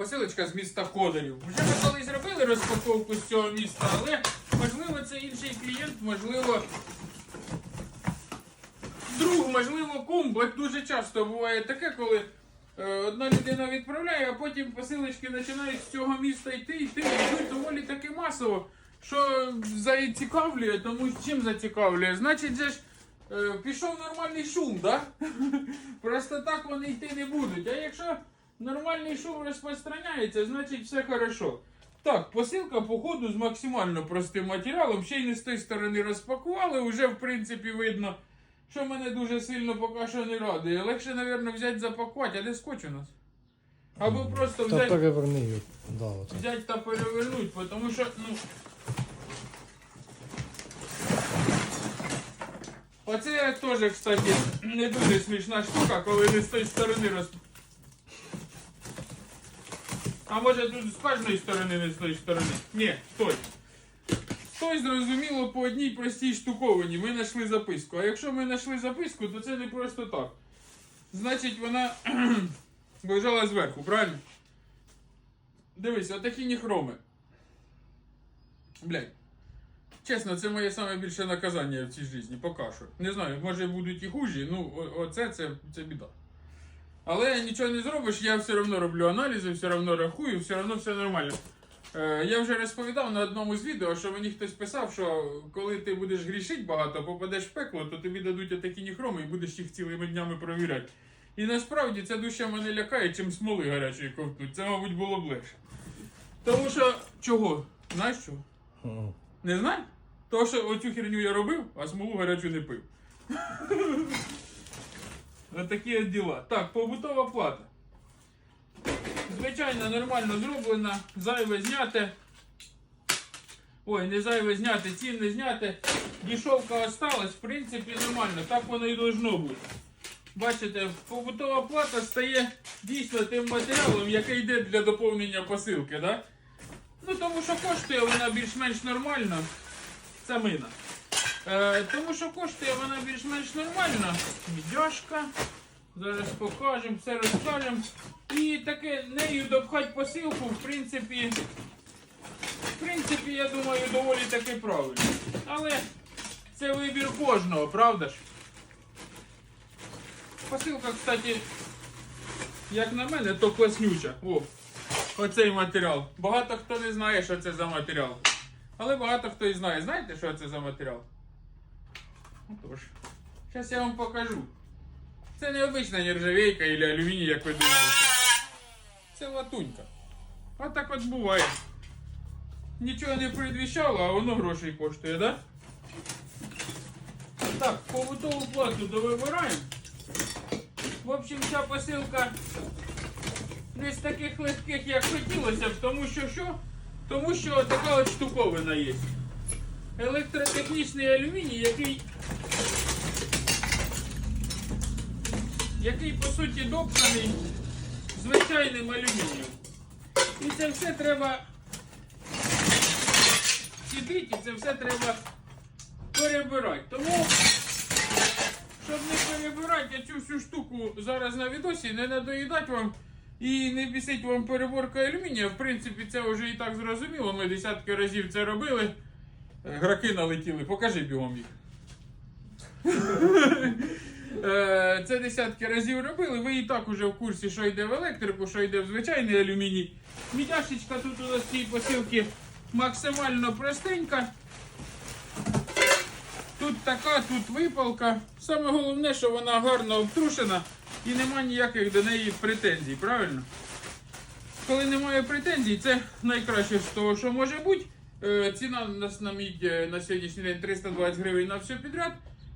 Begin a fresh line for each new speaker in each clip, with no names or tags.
Посилочка з міста Кодарів. Вже ми колись зробили розпаковку з цього міста, але можливо це інший клієнт, можливо. Друг, можливо, кум, бо дуже часто буває таке, коли е, одна людина відправляє, а потім посилочки починають з цього міста йти, йти, йдуть доволі таки масово. Що зацікавлює, тому чим зацікавлює? Значить, же ж е, пішов нормальний шум, да? Просто так вони йти не будуть. А якщо нормальний шум розпространяється, значить все хорошо. Так, посилка по ходу з максимально простим матеріалом. Ще й не з тої сторони розпакували. Уже в принципі видно, що мене дуже сильно поки що не радує. Легше, мабуть, взяти запакувати, а де скотч у нас? Або просто
Та
взяти
переверни її. Да, оце.
взять та перевернуть, потому що, ну. Оце теж, кстати, не дуже смішна штука, коли не з тої сторони роз. А може тут з кожної сторони, не з тої сторони. Ні, стой. Стой, зрозуміло, по одній простій штуковині. Ми знайшли записку. А якщо ми знайшли записку, то це не просто так. Значить, вона лежала зверху, правильно? Дивись, отакі ніхроми. Блядь. Чесно, це моє саме більше наказання в цій житті, поки що. Не знаю, може будуть і хужі, ну оце це, це біда. Але нічого не зробиш, я все одно роблю аналізи, все одно рахую, все одно все нормально. Е, я вже розповідав на одному з відео, що мені хтось писав, що коли ти будеш грішити багато, попадеш в пекло, то тобі дадуть отакі ніхроми і будеш їх цілими днями провіряти. І насправді це душа мене лякає, чим смоли гарячої ковтнуть. Це, мабуть, було б легше. Тому що чого? Знаєш чого? Не знаєш? Тому що оцю херню я робив, а смолу гарячу не пив. Ось такі от діла. Так, побутова плата. Звичайно, нормально зроблена, зайве зняте. Ой, не зайве зняте, цін не зняте. Дішовка осталась, в принципі, нормально, так воно і должно бути. Бачите, побутова плата стає дійсно тим матеріалом, який йде для доповнення посилки, да? Ну тому що коштує вона більш-менш нормально. Це мина. Е, тому що коштує вона більш-менш нормально. Мідяшка. Зараз покажемо, все розкажемо. І таке нею допхати посилку, в принципі. В принципі, я думаю, доволі таки правильно. Але це вибір кожного, правда ж? Посилка, кстати, як на мене, то класнюча. О, оцей матеріал. Багато хто не знає, що це за матеріал. Але багато хто і знає. Знаєте, що це за матеріал? Отож. Зараз я вам покажу. Це не обична нержавейка або алюміній, як ви думаєте. Це латунька. Отак от буває. Нічого не предвіщало, а воно грошей коштує, да? Так, побутову плату довибираємо. В общем, ця посилка не з таких легких, як хотілося б, тому що що? Тому що така от штуковина є. Електротехнічний алюміній, який, який по суті допнаний звичайним алюмінієм. І це все треба сідити, і це все треба перебирати. Тому щоб не перебирати я цю всю штуку зараз на відосі, не надоїдати вам і не бісить вам переборка алюмінія. В принципі, це вже і так зрозуміло. Ми десятки разів це робили. Граки налетіли, покажи бігом їх. Е, Це десятки разів робили. Ви і так уже в курсі, що йде в електрику, що йде в звичайний алюміній. Мідяшечка тут у нас цій посилці максимально простенька. Тут така, тут випалка. Саме головне, що вона гарно обтрушена і нема ніяких до неї претензій, правильно? Коли немає претензій, це найкраще з того, що може бути. Е, Ціна у нас на мідь е, на сьогоднішній день 320 гривень на все підряд.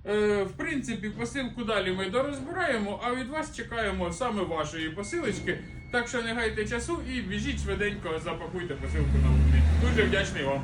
Е, В принципі, посилку далі ми дорозбираємо, а від вас чекаємо саме вашої посилочки. Так що не гайте часу і біжіть швиденько, запакуйте посилку на вогні. Дуже вдячний вам.